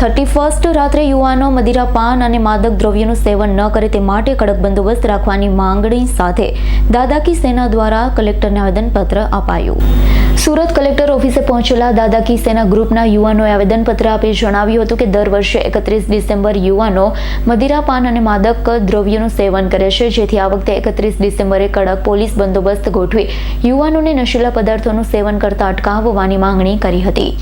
Thirty first રાત્રે યુવાનો મદિરા પાન અને માદક દ્રવ્યોનું સેવન ન કરે તે માટે કડક બંદોબસ્ત રાખવાની માંગણી સાથે દાદાકી સેના દ્વારા કલેક્ટરને આવેદનપત્ર અપાયું. સુરત કલેક્ટર ઓફિસે પહોંચેલા દાદાકી સેના ગ્રુપના યુવાનોએ આવેદનપત્ર આપી જણાવ્યું હતું કે દર વર્ષે એકત્રીસ ડિસેમ્બર યુવાનો મદિરા પાન અને માદક દ્રવ્યનું સેવન કરે છે, જેથી આ વખતે એકત્રીસ ડિસેમ્બરે કડક પોલીસ બંદોબસ્ત ગોઠવી યુવાનોને નશીલા પદાર્થોનું સેવન કરતા અટકાવવાની માંગણી કરી હતી.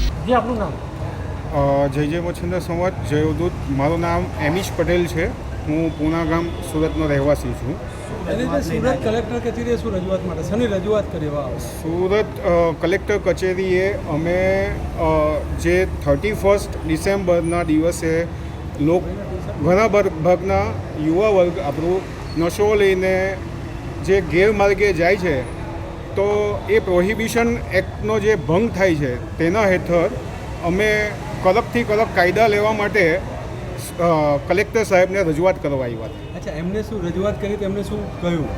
જય જય મચ્છંદર સંવત જય અવધૂત મારું નામ એમિશ પટેલ છે. હું પૂના ગામ સુરતનો રહેવાસી છું. સુરત કલેક્ટર કચેરીએ શું રજૂઆત માટે? શેની રજૂઆત કરી સુરત કલેક્ટર કચેરીએ અમે જે થર્ટી ફર્સ્ટ ડિસેમ્બરના દિવસે લોક ઘણા ભાગના યુવા વર્ગ આપણું નશો લઈને જે ગેરમાર્ગે જાય છે તો એ પ્રોહિબિશન એક્ટનો જે ભંગ થાય છે તેના હેઠળ અમે કડકથી કડક કાયદા લેવા માટે કલેક્ટર સાહેબને રજૂઆત કરવા આવ્યા હતા અચ્છા એમને શું રજૂઆત કરી તો એમને શું કહ્યું?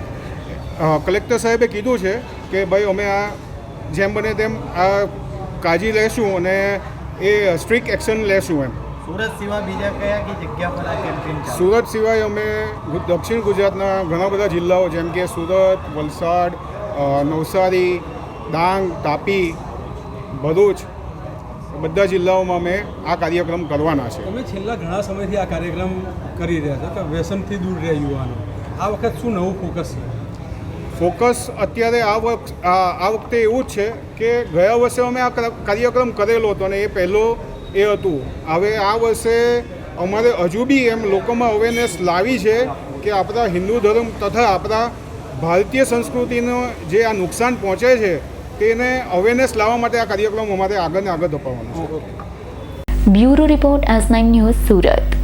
કલેક્ટર સાહેબે કીધું છે કે ભાઈ અમે આ જેમ બને તેમ આ કાળજી લેશું અને એ સ્ટ્રિક્ટ એક્શન લેશું એમ. સુરત સિવાય બીજા કયા કઈ જગ્યા પર આ કેમ્પેન સુરત સિવાય અમે દક્ષિણ ગુજરાતના ઘણા બધા જિલ્લાઓ જેમ કે સુરત વલસાડ નવસારી ડાંગ તાપી ભરૂચ બધા જિલ્લાઓમાં અમે આ કાર્યક્રમ કરવાના છે. તમે છેલ્લા ઘણા સમયથી આ કાર્યક્રમ કરી રહ્યા છો કે વ્યસનથી દૂર રહે યુવાનો. આ વખત શું નવું ફોકસ છે? ફોકસ અત્યારે આ વખત આ આ વખતે એવું જ છે કે ગયા વર્ષે અમે આ કાર્યક્રમ કરેલો હતો અને એ પહેલો એ હતું. હવે આ વર્ષે અમારે હજુ બી એમ લોકોમાં અવેરનેસ લાવી છે કે આપણા હિન્દુ ધર્મ તથા આપણા ભારતીય સંસ્કૃતિનો જે આ નુકસાન પહોંચે છે તેને અવેરનેસ લાવવા માટે આ કાર્યક્રમ અમારે આગળ ને આગળ ધપાવવાનો છે. Bureau report S nine news Surat.